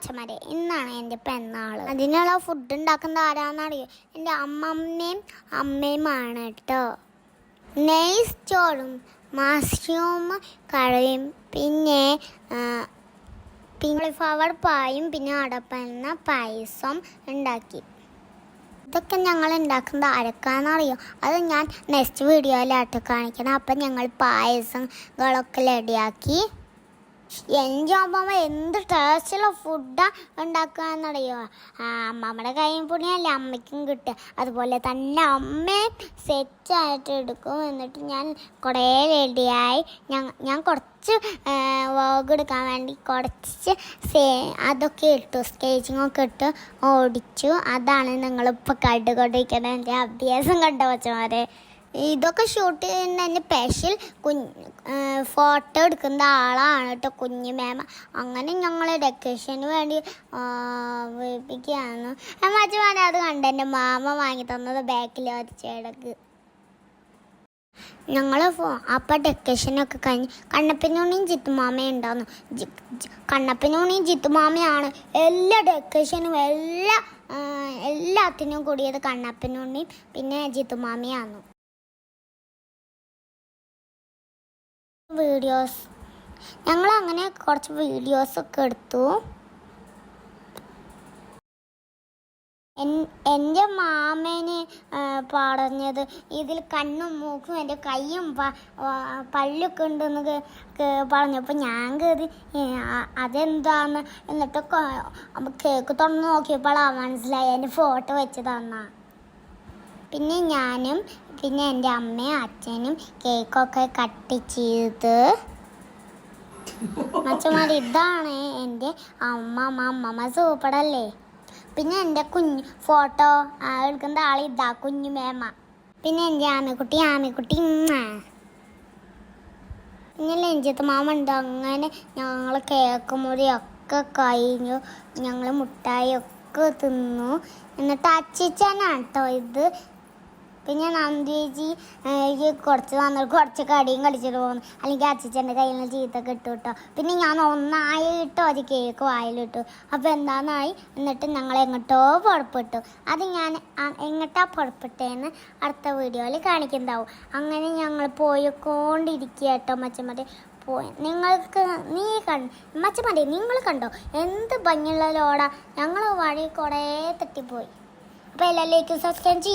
മച്ചമാരെ ഇന്നാണ് എന്റെ പെണ്ണാൾ. അതിനുള്ള ഫുഡ് ഉണ്ടാക്കുന്നത് ആരാന്നറിയോ? എന്റെ അമ്മമ്മയും അമ്മയുമാണ് കേട്ടോ. നെയ്സ് ചോറും മഷ്റൂം കറിയും പിന്നെ പിന്നെ ഫ്ലവർ പായും പിന്നെ അടപ്പന്ന പായസം ഉണ്ടാക്കി. ഇതൊക്കെ ഞങ്ങൾ ഉണ്ടാക്കുന്നത് അരക്കാന്നറിയോ അത് ഞാൻ നെക്സ്റ്റ് വീഡിയോയിലായിട്ട് കാണിക്കണം. അപ്പം ഞങ്ങൾ പായസങ്ങളൊക്കെ റെഡിയാക്കി എന്റെ അമ്മമ്മ എന്ത് ടേസ്റ്റുള്ള ഫുഡാണ് ഉണ്ടാക്കുകയെന്നറിയോ അമ്മമ്മയുടെ കൈയും പുണ്യല്ലേ അമ്മയ്ക്കും കിട്ടുക. അതുപോലെ തന്നെ അമ്മയും സെറ്റായിട്ട് എടുക്കും. എന്നിട്ട് ഞാൻ കുറേ റെഡിയായി ഞാൻ ഞാൻ കുറച്ച് വോഗ് എടുക്കാൻ വേണ്ടി കുറച്ച് സേ അതൊക്കെ ഇട്ടു. സ്കേച്ചിങ്ങൊക്കെ ഇട്ട്. ഓടിച്ചു. അതാണ് നിങ്ങളിപ്പോൾ കണ്ടുകൊണ്ടിരിക്കുന്നത് എന്റെ അഭ്യാസം കണ്ട കൊച്ചമാരെ ഇതൊക്കെ ഷൂട്ട് ചെയ്യുന്ന എന്റെ സ്പെഷ്യൽ കുഞ്ഞ് ഫോട്ടോ എടുക്കുന്ന ആളാണ് കേട്ടോ കുഞ്ഞു മേമ അങ്ങനെ ഞങ്ങൾ ഡെക്കറേഷന് വേണ്ടി വേപ്പിക്കുകയാണ് മച്ചുമാനെ അത് കണ്ട്. എന്റെ മാമ വാങ്ങി തന്നത് ബാക്കിൽ വരച്ചേടക്ക് ഞങ്ങൾ അപ്പം ഡെക്കറേഷനൊക്കെ കഴിഞ്ഞ് കണ്ണപ്പനൂണിയും ജിത്തുമാമയും ഉണ്ടായിരുന്നു കണ്ണപ്പനൂണിയും ജിത്തുമാമയാണ് എല്ലാ ഡെക്കറേഷനും എല്ലാ എല്ലാത്തിനും കൂടിയത് കണ്ണപ്പനൂണിയും പിന്നെ ജിത്തുമാമയാണ് വീഡിയോസ് ഞങ്ങൾ അങ്ങനെ കുറച്ച് വീഡിയോസ് ഒക്കെ എടുത്തു. എൻ- എന്റെ മാമന് പറഞ്ഞത് ഇതിൽ കണ്ണും മൂക്കും എന്റെ കൈയും പല്ലൊക്കെ ഉണ്ടെന്ന് പറഞ്ഞപ്പോൾ ഞാൻ കയറി അതെന്താന്ന് എന്നിട്ട് കേക്ക് തുറന്ന് നോക്കിയപ്പോഴാണ് മനസ്സിലായി എന്റെ ഫോട്ടോ വെച്ച് തന്നാ പിന്നെ ഞാനും പിന്നെ എന്റെ അമ്മയും അച്ഛനും കേക്കൊക്കെ കട്ട് ചെയ്ത് മച്ചമാരി ഇതാണ് എന്റെ അമ്മമ്മ അമ്മമ്മ സൂപ്പറല്ലേ? പിന്നെ എന്റെ കുഞ്ഞ് ഫോട്ടോ എടുക്കുന്ന ആൾ ഇതാ കുഞ്ഞു മേമ. പിന്നെ എന്റെ ആമക്കുട്ടി ആമക്കുട്ടി. പിന്നെ ലഞ്ചത്ത് മാമ ഉണ്ട് അങ്ങനെ ഞങ്ങൾ കേക്ക് മുറിയൊക്കെ കഴിഞ്ഞു. ഞങ്ങൾ മുട്ടായി ഒക്കെ തിന്നു. എന്നിട്ട് അച്ചിച്ചനാണ് കേട്ടോ ഇത്. പിന്നെ നന്ദിയേച്ചി എനിക്ക് കുറച്ച് തന്നിട്ട് കുറച്ച് കടിയും കളിച്ചിട്ട് പോകുന്നു. അല്ലെങ്കിൽ അച്ഛന്റെ കയ്യിൽ നിന്ന് ചീത്ത കിട്ടും. കേട്ടോ പിന്നെ ഞാൻ ഒന്നായി ഇട്ടോ അത് കേക്ക് വായിലിട്ടു. അപ്പോൾ എന്താണെന്നായി എന്നിട്ട് ഞങ്ങൾ എങ്ങോട്ടോ പുറപ്പെട്ടു. അത് ഞാൻ എങ്ങോട്ടാ പുറപ്പെട്ടതെന്ന് അടുത്ത വീഡിയോയിൽ കാണിക്കുന്നുണ്ടാവും. അങ്ങനെ ഞങ്ങൾ പോയിക്കൊണ്ടിരിക്കുക കേട്ടോ മച്ചമ്മേ നിങ്ങൾക്ക് നീ കണ്ട് മച്ചമ്മേ നിങ്ങൾ കണ്ടോ? എന്ത് ഭംഗിയുള്ള ലോഡാ. ഞങ്ങൾ വഴി കുറേ തെറ്റിപ്പോയി അപ്പോൾ എല്ലാവരിലേക്കും സബ്സ്ക്രൈബ് ചെയ്യും.